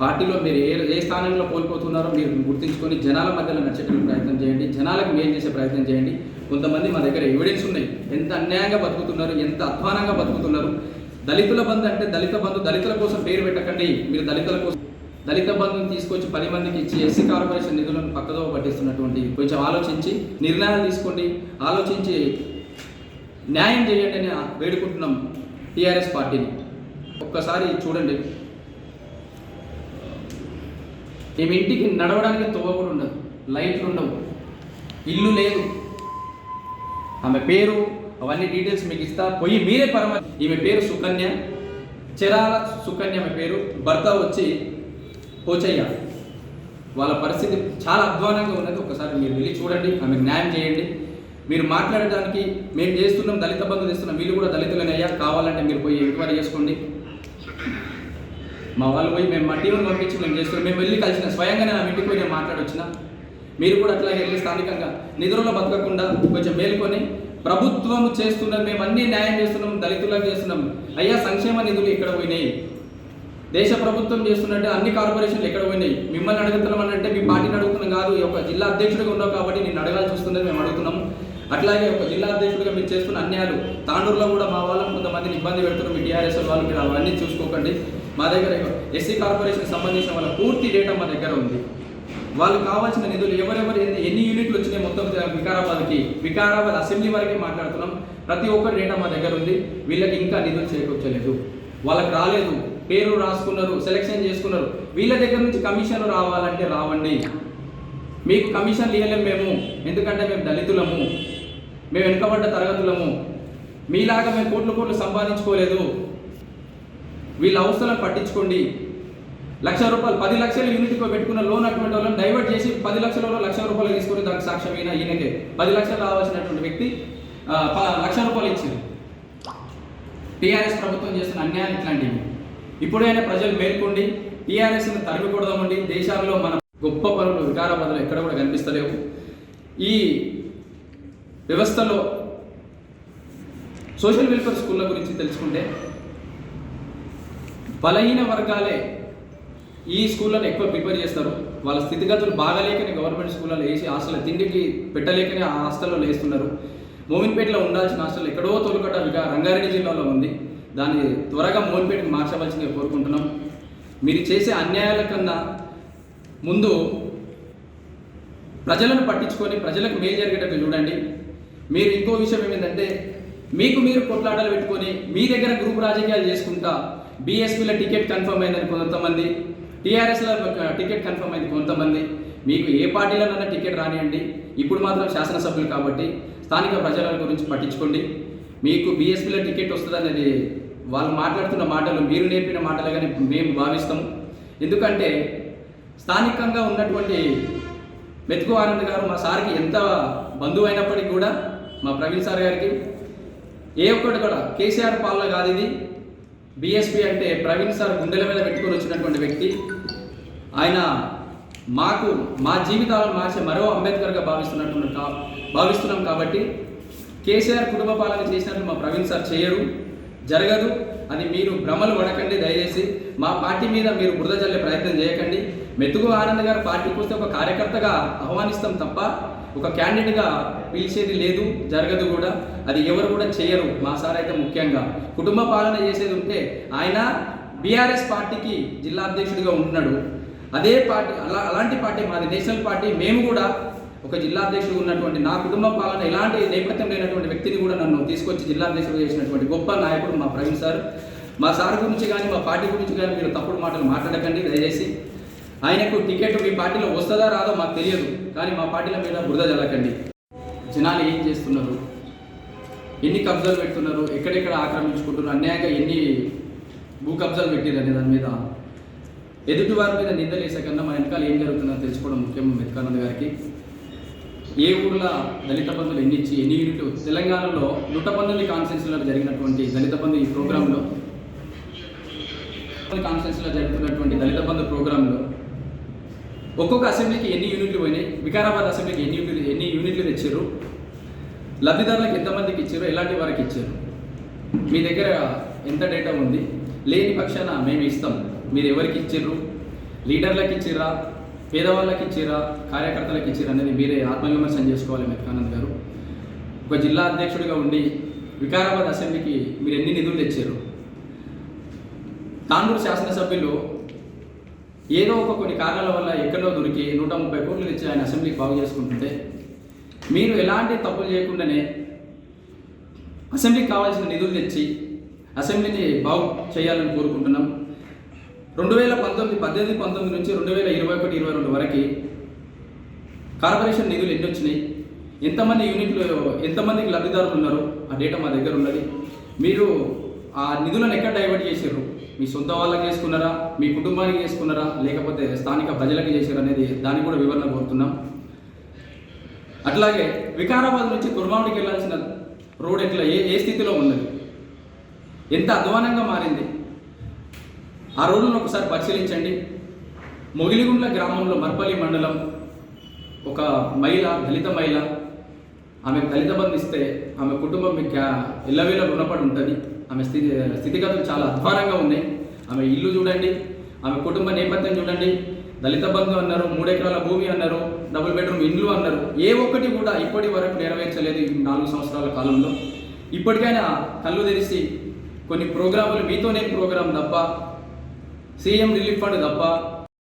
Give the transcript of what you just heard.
పార్టీలో మీరు ఏ ఏ స్థానంలో కోల్పోతున్నారో మీరు గుర్తించుకొని జనాల మధ్యలో నచ్చేటువంటి ప్రయత్నం చేయండి. జనాలకు మేలు చేసే ప్రయత్నం చేయండి. కొంతమంది మా దగ్గర ఎవిడెన్స్ ఉన్నాయి. ఎంత అన్యాయంగా బతుకుతున్నారు ఎంత అధ్వానంగా బతుకుతున్నారు. దళితుల బంధు అంటే దళిత బంధు దళితుల కోసం పేరు పెట్టకండి. మీరు దళితుల కోసం దళిత బంధుని తీసుకొచ్చి పది మందికి ఇచ్చి ఎస్సీ కార్పొరేషన్ నిధులను పక్కదో పట్టిస్తున్నటువంటి కొంచెం ఆలోచించి నిర్ణయాలు తీసుకోండి. ఆలోచించి న్యాయం చేయండి అని వేడుకుంటున్నాం టీఆర్ఎస్ పార్టీని. ఒక్కసారి చూడండి. ఈమె ఇంటికి నడవడానికి తొవ్వ కూడా ఉండదు. లైట్లు ఉండవు. ఇల్లు లేదు. ఆమె పేరు అవన్నీ డీటెయిల్స్ మీకు ఇస్తా. పోయి మీరే పరమ ఈమె పేరు సుకన్య. చిరాల సుకన్య ఆమె పేరు. భర్త వచ్చి పోచయ్య. వాళ్ళ పరిస్థితి చాలా అధ్వానంగా ఉన్నది. ఒకసారి మీరు వెళ్ళి చూడండి. ఆమె న్యాయం చేయండి. మీరు మాట్లాడడానికి మేము చేస్తున్నాం దళిత బంధు చేస్తున్నాం వీళ్ళు కూడా దళితులనయ్యా కావాలంటే మీరు పోయి ఎంక్వైరీ చేసుకోండి. మా వాళ్ళు పోయి మేము మా టీంని పంపించి మేము చేస్తున్నాం. మేము వెళ్ళి కలిసిన స్వయంగానే నా ఇంటికి పోయి నేను మాట్లాడొచ్చిన. మీరు కూడా అట్లా వెళ్ళి స్థానికంగా నిధులలో బతకకుండా కొంచెం మేల్కొని ప్రభుత్వం చేస్తున్నది మేము అన్ని న్యాయం చేస్తున్నాం దళితులకు చేస్తున్నాం. అయ్యా సంక్షేమ నిధులు ఇక్కడ పోయినాయి? దేశ ప్రభుత్వం చేస్తున్నట్టే అన్ని కార్పొరేషన్లు ఎక్కడ పోయినాయి? మిమ్మల్ని అడుగుతున్నాం అంటే మీ పార్టీని అడుగుతున్నాం కాదు. ఒక యొక్క జిల్లా అధ్యక్షుడిగా ఉన్నావు కాబట్టి నేను అడగాల్సి వస్తుందని మేము అడుగుతున్నాం. అట్లాగే ఒక జిల్లా అధ్యక్షుడిగా మీరు చేస్తున్న అన్యాయాలు తాండూరులో కూడా మా వాళ్ళని కొంతమందిని ఇబ్బంది పెడుతున్నారు. మీ టీఆర్ఎస్ వాళ్ళు మీరు అవన్నీ చూసుకోకండి. మా దగ్గర ఎస్సీ కార్పొరేషన్ సంబంధించిన వాళ్ళ పూర్తి డేటా మా దగ్గర ఉంది. వాళ్ళు కావాల్సిన నిధులు ఎవరెవరు ఎన్ని- యూనిట్లు వచ్చినాయి మొత్తం వికారాబాద్కి వికారాబాద్ అసెంబ్లీ వరకే మాట్లాడుతున్నాం. ప్రతి ఒక్కరి డేటా మా దగ్గర ఉంది. వీళ్ళకి ఇంకా నిధులు చేకూర్చలేదు. వాళ్ళకి రాలేదు. పేరు రాసుకున్నారు సెలెక్షన్ చేసుకున్నారు. వీళ్ళ దగ్గర నుంచి కమిషన్ రావాలంటే రావండి. మీకు కమిషన్ ఇవ్వలేము మేము. ఎందుకంటే మేము దళితులము. మేము వెనుకబడ్డ తరగతులము. మీలాగా మేము కోట్లు కోట్లు సంపాదించుకోలేదు. వీళ్ళ అవసరాలను పట్టించుకోండి. లక్ష రూపాయలు పది లక్షల యూనిట్కి పెట్టుకున్న లోన్ అటువంటి వాళ్ళని డైవర్ట్ చేసి పది లక్షలలో లక్ష రూపాయలు తీసుకుని దానికి సాక్ష్యం ఈయన ఈయనకే. పది లక్షలు రావాల్సినటువంటి వ్యక్తి ప- లక్ష రూపాయలు ఇచ్చింది టీఆర్ఎస్ ప్రభుత్వం చేస్తున్న అన్యాయం ఇట్లాంటివి. ఇప్పుడైనా ప్రజలు మేల్కొండి టీఆర్ఎస్ని తరిమికూడదామండి. దేశాల్లో మన గొప్ప పనులు వికారాబాద్లో ఎక్కడ కూడా కనిపిస్తలేవు. ఈ వ్యవస్థలో సోషల్ వెల్ఫేర్ స్కూళ్ళ గురించి తెలుసుకుంటే బలహీన వర్గాలే ఈ స్కూళ్ళను ఎక్కువ ప్రిపేర్ చేస్తారు. వాళ్ళ స్థితిగతులు బాగాలేకనే గవర్నమెంట్ స్కూళ్ళలో వేసి హాస్టల్ తిండికి పెట్టలేకనే ఆ హాస్టల్లో వేస్తున్నారు మోమిన్పేటలో ఉండాల్సిన హాస్టల్ ఎక్కడో తొలకట రంగారెడ్డి జిల్లాలో ఉంది. దాన్ని త్వరగా మోమిన్పేటకి మార్చవలసిందిగా కోరుకుంటున్నాం. మీరు చేసే అన్యాయాల కన్నా ముందు ప్రజలను పట్టించుకొని ప్రజలకు మేలు జరిగేటట్టు చూడండి. మీరు ఇంకో విషయం ఏమిటంటే మీకు మీరు కొట్లాటలు పెట్టుకొని మీ దగ్గర గ్రూప్ రాజకీయాలు చేసుకుంటా బీఎస్పీలో టికెట్ కన్ఫర్మ్ అయిందని కొంతమంది టీఆర్ఎస్లో టికెట్ కన్ఫర్మ్ అయింది కొంతమంది మీకు ఏ పార్టీలోనైనా టికెట్ రానియండి. ఇప్పుడు మాత్రం శాసనసభ్యులు కాబట్టి స్థానిక ప్రజల గురించి పట్టించుకోండి. మీకు బీఎస్పీలో టికెట్ వస్తుందనేది వాళ్ళు మాట్లాడుతున్న మాటలు మీరు నేర్పిన మాటలుగానే మేము భావిస్తాం ఎందుకంటే స్థానికంగా ఉన్నటువంటి మెతుకు ఆనంద్ గారు మా సార్కి ఎంత బంధువు అయినప్పటికీ కూడా మా ప్రవీణ్ సార్ గారికి ఏ ఒక్కటి కూడా. కేసీఆర్ పాలన కాదు ఇది. బీఎస్పీ అంటే ప్రవీణ్ సార్ గుండెల మీద పెట్టుకొని వచ్చినటువంటి వ్యక్తి. ఆయన మాకు మా జీవితాలను మార్చే మరో అంబేద్కర్గా భావిస్తున్నటువంటి కా భావిస్తున్నాం కాబట్టి కేసీఆర్ కుటుంబ పాలన చేసినట్టు మా ప్రవీణ్ సార్ చేయరు. జరగదు. అది మీరు భ్రమలు పడకండి దయచేసి. మా పార్టీ మీద మీరు బురద జల్లే ప్రయత్నం చేయకండి. మెతుకు ఆనంద్ గారు పార్టీకి వస్తే ఒక కార్యకర్తగా ఆహ్వానిస్తాం తప్ప ఒక క్యాండిడేట్గా పిలిచేది లేదు జరగదు కూడా. అది ఎవరు కూడా చేయరు మా సార్ అయితే ముఖ్యంగా. కుటుంబ పాలన చేసేది ఉంటే ఆయన బీఆర్ఎస్ పార్టీకి జిల్లా అధ్యక్షుడిగా ఉంటున్నాడు అదే పార్టీ అలా అలాంటి పార్టీ మాది నేషనల్ పార్టీ. మేము కూడా ఒక జిల్లా అధ్యక్షుడు ఉన్నటువంటి నా కుటుంబ పాలన ఎలాంటి నేపథ్యం లేనటువంటి వ్యక్తిని కూడా నన్ను తీసుకొచ్చి జిల్లా అధ్యక్షుడు చేసినటువంటి గొప్ప నాయకుడు మా ప్రవీణ్ సార్. మా సార్ గురించి కానీ మా పార్టీ గురించి కానీ మీరు తప్పుడు మాటలు మాట్లాడకండి. దయచేసి ఆయనకు టికెట్ మీ పార్టీలో వస్తుందా రాదో మాకు తెలియదు. కానీ మా పార్టీల మీద బురద జలకండి జనాలు ఏం చేస్తున్నారు? ఎన్ని కబ్జాలు పెడుతున్నారు? ఎక్కడెక్కడ ఆక్రమించుకుంటున్నారు? అన్యాయంగా ఎన్ని భూ కబ్జాలు పెట్టారు అనే దాని మీద. ఎదుటి వారి మీద నిందలు వేసే కన్నా మన వెనకాల ఏం జరుగుతుందో తెలుసుకోవడం ముఖ్యం మెత్కానంద్ గారికి. ఏ ఊర్లో దళిత బంధువులు ఎన్ని ఇచ్చి ఎన్ని యూనిట్లు? తెలంగాణలో లుట్టపందుని కాన్ఫరెన్స్లో జరిగినటువంటి దళిత బంధు ఈ ప్రోగ్రాంలో. కాన్ఫరెన్స్లో జరుగుతున్నటువంటి దళిత బంధు ప్రోగ్రాంలో ఒక్కొక్క అసెంబ్లీకి ఎన్ని యూనిట్లు పోయినాయి? వికారాబాద్ అసెంబ్లీకి ఎన్ని యూనిట్లు ఎన్ని యూనిట్లు తెచ్చారు లబ్ధిదారులకు ఎంతమందికి ఇచ్చారు ఎలాంటి వారికి ఇచ్చారు మీ దగ్గర ఎంత డేటా ఉంది? లేని పక్షాన మేము ఇస్తాం. మీరు ఎవరికి ఇచ్చారు లీడర్లకు ఇచ్చిరా పేదవాళ్ళకి ఇచ్చిరా కార్యకర్తలకు ఇచ్చిరా అనేది మీరే ఆత్మవిమర్శనం చేసుకోవాలి మెత్కానంద్ గారు. ఒక జిల్లా అధ్యక్షుడిగా ఉండి వికారాబాద్ అసెంబ్లీకి మీరు ఎన్ని నిధులు తెచ్చారు తాండూరు శాసనసభ్యులు ఏదో ఒక కొన్ని కారణాల వల్ల ఎక్కడో దొరికి నూట ముప్పై కోట్లు తెచ్చి ఆయన అసెంబ్లీకి బాగు చేసుకుంటుంటే మీరు ఎలాంటి తప్పులు చేయకుండానే అసెంబ్లీకి కావాల్సిన నిధులు తెచ్చి అసెంబ్లీని బాగు చేయాలని కోరుకుంటున్నాం. రెండు వేల పంతొమ్మిది పద్దెనిమిది పంతొమ్మిది నుంచి రెండు వేల ఇరవై ఒకటి ఇరవై రెండు వరకు కార్పొరేషన్ నిధులు ఎన్ని వచ్చినాయి? ఎంతమంది యూనిట్లు ఎంతమందికి లబ్ధిదారులు ఉన్నారు? ఆ డేటా మా దగ్గర ఉన్నది. మీరు ఆ నిధులను ఎక్కడ డైవర్ట్ చేసారు మీ సొంత వాళ్ళకి చేసుకున్నారా? మీ కుటుంబానికి చేసుకున్నారా? లేకపోతే స్థానిక ప్రజలకు చేశారు అనేది దానికి కూడా వివరణ కోరుతున్నాం. అట్లాగే వికారాబాద్ నుంచి కుర్మాడికి వెళ్ళాల్సిన రోడ్ ఎట్లా? ఏ ఏ స్థితిలో ఉన్నది? ఎంత అధ్వానంగా మారింది? ఆ రోడ్లను ఒకసారి పరిశీలించండి. మొగిలిగుండ్ల గ్రామంలో మర్పల్లి మండలం ఒక మహిళ దళిత మహిళ ఆమె దళిత బంధు ఇస్తే ఆమె కుటుంబం మీకు ఎల్లవేళ రుణపడి ఉంటుంది. ఆమె స్థితి స్థితిగతులు చాలా అధ్వానంగా ఉన్నాయి. ఆమె ఇల్లు చూడండి ఆమె కుటుంబ నేపథ్యం చూడండి. దళిత బంధు అన్నారు మూడెకరాల భూమి అన్నారు డబుల్ బెడ్రూమ్ ఇండ్లు అన్నారు. ఏ ఒక్కటి కూడా ఇప్పటి వరకు నెరవేర్చలేదు ఈ నాలుగు సంవత్సరాల కాలంలో. ఇప్పటికైనా కళ్ళు తెరిచి కొన్ని ప్రోగ్రాములు మీతోనే ప్రోగ్రాం తప్ప సీఎం రిలీఫ్ ఫండ్ తప్ప